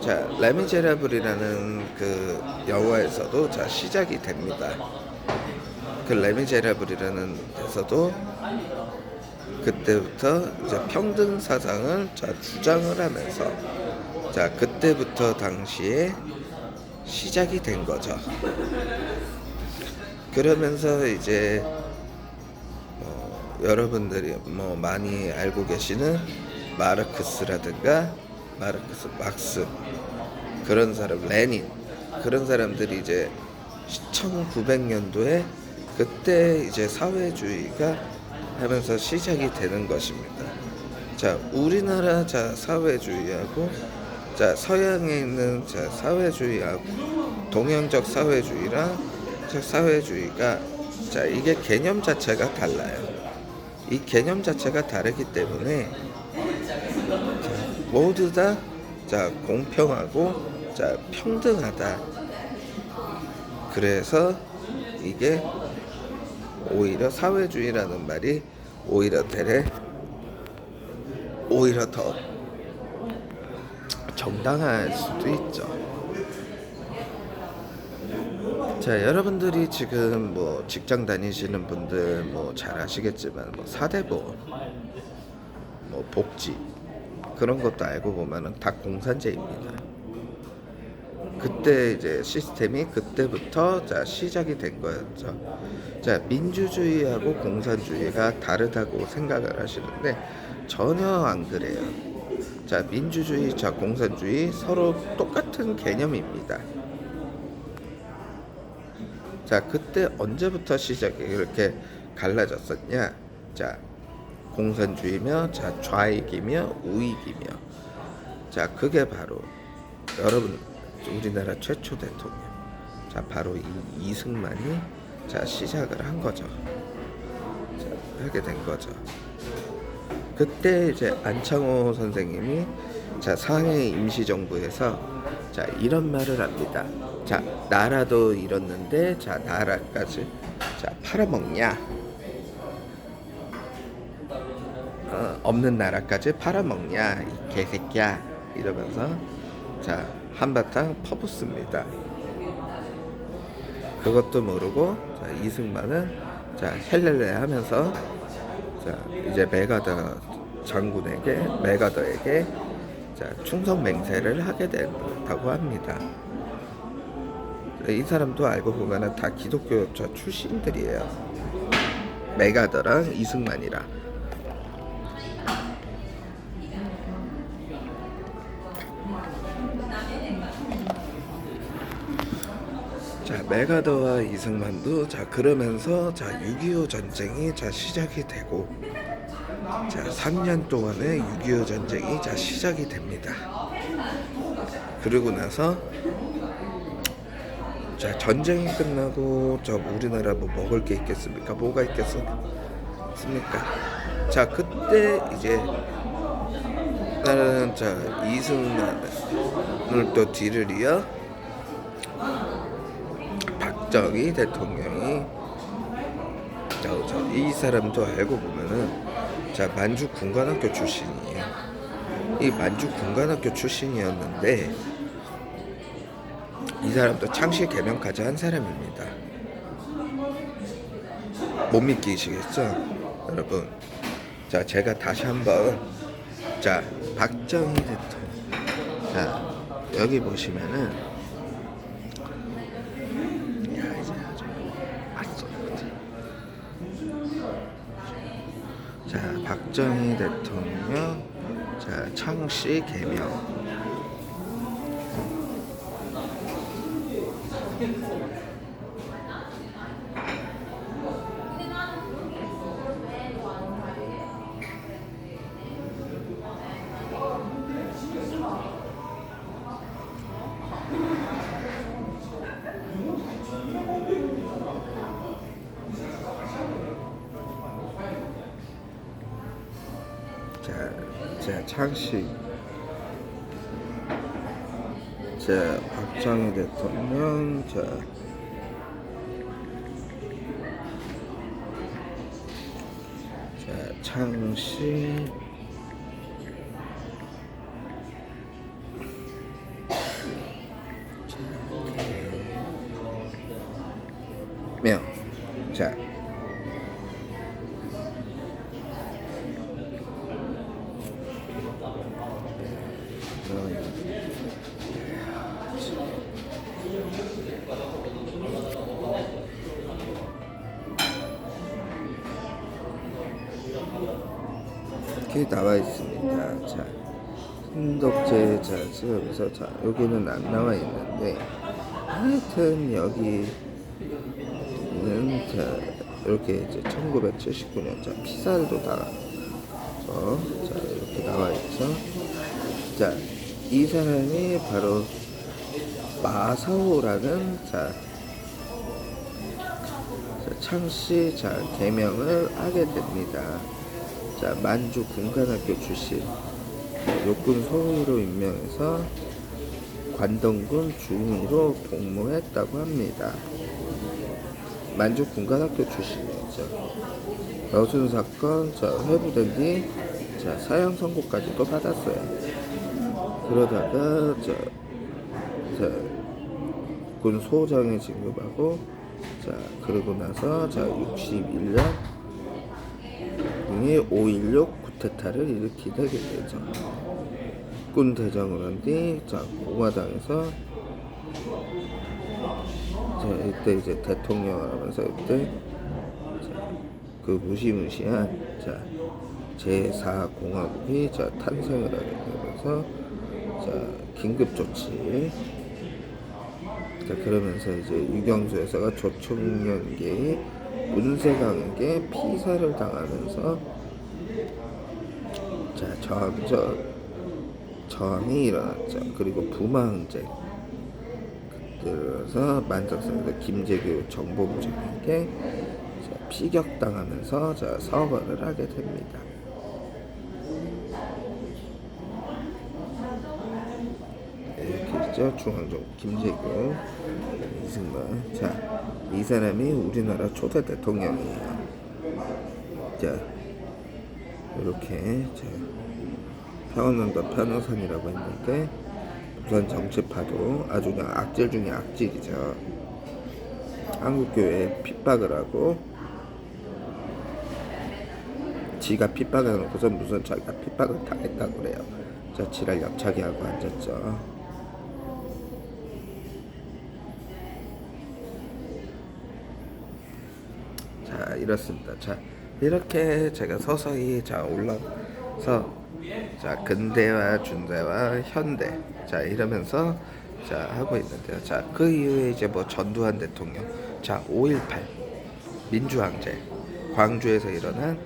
자, 레미제라블이라는 그 영화에서도 자 시작이 됩니다. 그 레미제라블이라는 데서도 그때부터 이제 평등 사상을 자 주장을 하면서 자 그때부터 당시에 시작이 된 거죠. 그러면서 이제 어, 여러분들이 뭐 많이 알고 계시는 마르크스라든가 마르크스, 막스 그런 사람, 레닌 그런 사람들이 이제 1900년도에 그때 이제 사회주의가 하면서 시작이 되는 것입니다. 자, 우리나라 자 사회주의하고 자 서양에 있는 자 사회주의하고 동양적 사회주의랑 자 사회주의가 자 이게 개념 자체가 달라요. 이 개념 자체가 다르기 때문에 자, 모두 다 자 공평하고 자 평등하다. 그래서 이게 오히려 사회주의라는 말이 오히려 되레 오히려 더 정당할 수도 있죠. 자, 여러분들이 지금 뭐 직장 다니시는 분들 뭐 잘 아시겠지만 뭐 사대보험, 뭐 복지 그런 것도 알고 보면은 다 공산제입니다. 그때 이제 시스템이 그때부터 자 시작이 된 거였죠. 자 민주주의하고 공산주의가 다르다고 생각을 하시는데 전혀 안 그래요. 자 민주주의, 자 공산주의 서로 똑같은 개념입니다. 자 그때 언제부터 시작이 이렇게 갈라졌었냐? 자 공산주의며 자 좌익이며 우익이며. 자 그게 바로 여러분 우리나라 최초 대통령. 자 바로 이 이승만이 자 시작을 한 거죠. 자 하게 된 거죠. 그때 이제 안창호 선생님이 자 상해 임시정부에서 자 이런 말을 합니다. 자 나라도 잃었는데 자 나라까지 자 팔아먹냐 어, 없는 나라까지 팔아먹냐 이 개새끼야 이러면서 자 한바탕 퍼붓습니다. 그것도 모르고 자, 이승만은 자 헬렐레 하면서 자 이제 메가더 장군에게 메가더에게 자 충성 맹세를 하게 된다고 합니다. 이 사람도 알고 보면은 다 기독교 저 출신들이에요. 메가더랑 이승만이랑 메가더와 이승만도 자 그러면서 자 6.25 전쟁이 자 시작이 되고 자 3년 동안의 6.25 전쟁이 자 시작이 됩니다. 그리고 나서 자 전쟁이 끝나고 저 우리나라 뭐 먹을 게 있겠습니까? 뭐가 있겠습니까? 자 그때 이제 나는 자 이승만을 또 뒤를 이어 박정희 대통령이 자, 자, 이 사람도 알고 보면은 자 만주 군관학교 출신이에요. 이 만주 군관학교 출신이었는데 이 사람도 창씨 개명까지 한 사람입니다. 못 믿기시겠죠, 여러분? 자 제가 다시 한번 자 박정희 대통령 자 여기 보시면은 야 이제 아주 맞소 자 박정희 대통령 자 창씨 개명 자, 자 창씨 자 박정희 대통령 자 자, 창씨 이렇게 나와 있습니다. 자, 신독제 자 지역에서 자 여기는 안 나와 있는데 하여튼 여기는 자 이렇게 이제 1979년 자 피살도 다 어, 자 이렇게 나와 있죠. 자 이 사람이 바로 마사오라는 자, 자 창씨 자 개명을 하게 됩니다. 자 만주 군관학교 출신 육군 소위로 임명해서 관동군 중위로 복무했다고 합니다. 만주 군관학교 출신이죠. 여순 사건 저 회부된 뒤 자 사형 선고까지도 받았어요. 그러다가 저, 자, 군 소장에 진급하고 자 그러고 나서 자 61년 이 5.16 쿠데타를 일으키게 되죠. 군 대장을 한 뒤, 자, 공화당에서, 자, 이때 이제 대통령을 하면서 이때, 자, 그 무시무시한, 자, 제4공화국이, 자, 탄생을 하게 되면서, 자, 긴급조치, 자, 그러면서 이제 유경수 여사가 조총련계의 문세강에게 피살을 당하면서 자 저항 저 저항이 일어났죠. 그리고 부마항쟁 그때서 만석사에서 김재규 정보부장에게 자, 피격당하면서 자 서거를 하게 됩니다. 이렇게 있죠. 중앙정 김재규 이승만 자 이 사람이 우리나라 초대 대통령이에요. 자 이렇게 자 평안남도 편호선이라고 했는데 부산 정치파도 아주 그냥 악질 중에 악질이죠. 한국교회에 핍박을 하고 지가 핍박을 해놓고서 무슨 자기가 핍박을 당했다고 그래요. 자 지랄 옆차기 하고 앉았죠. 자 이렇습니다. 자 이렇게 제가 서서히 자 올라서 자 근대와 중대와 현대 자 이러면서 자 하고 있는데요. 자 그 이후에 이제 뭐 전두환 대통령 자 5.18 민주항쟁 광주에서 일어난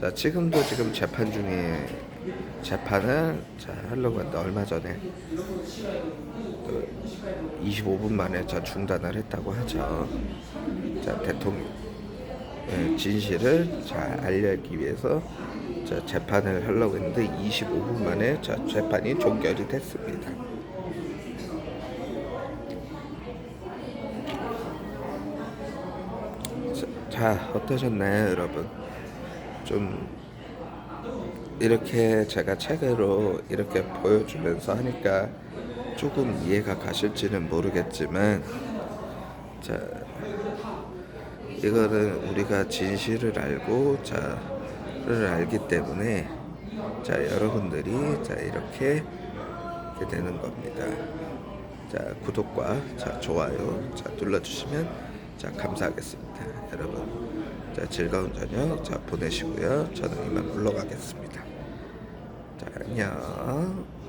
자 지금도 지금 재판 중에 재판을 자 하려고 하는데 얼마 전에 또 25분 만에 자 중단을 했다고 하죠. 자 대통령 예, 진실을 잘 알리기 위해서 자, 재판을 하려고 했는데 25분 만에 자, 재판이 종결이 됐습니다. 자, 자, 어떠셨나요, 여러분? 좀 이렇게 제가 책으로 이렇게 보여주면서 하니까 조금 이해가 가실지는 모르겠지만 자 이거는 우리가 진실을 알고 자를 알기 때문에 자 여러분들이 자 이렇게 되는 겁니다. 자 구독과 자 좋아요 자 눌러주시면 자 감사하겠습니다, 여러분. 자 즐거운 저녁 자 보내시고요. 저는 이만 물러가겠습니다. 자 안녕.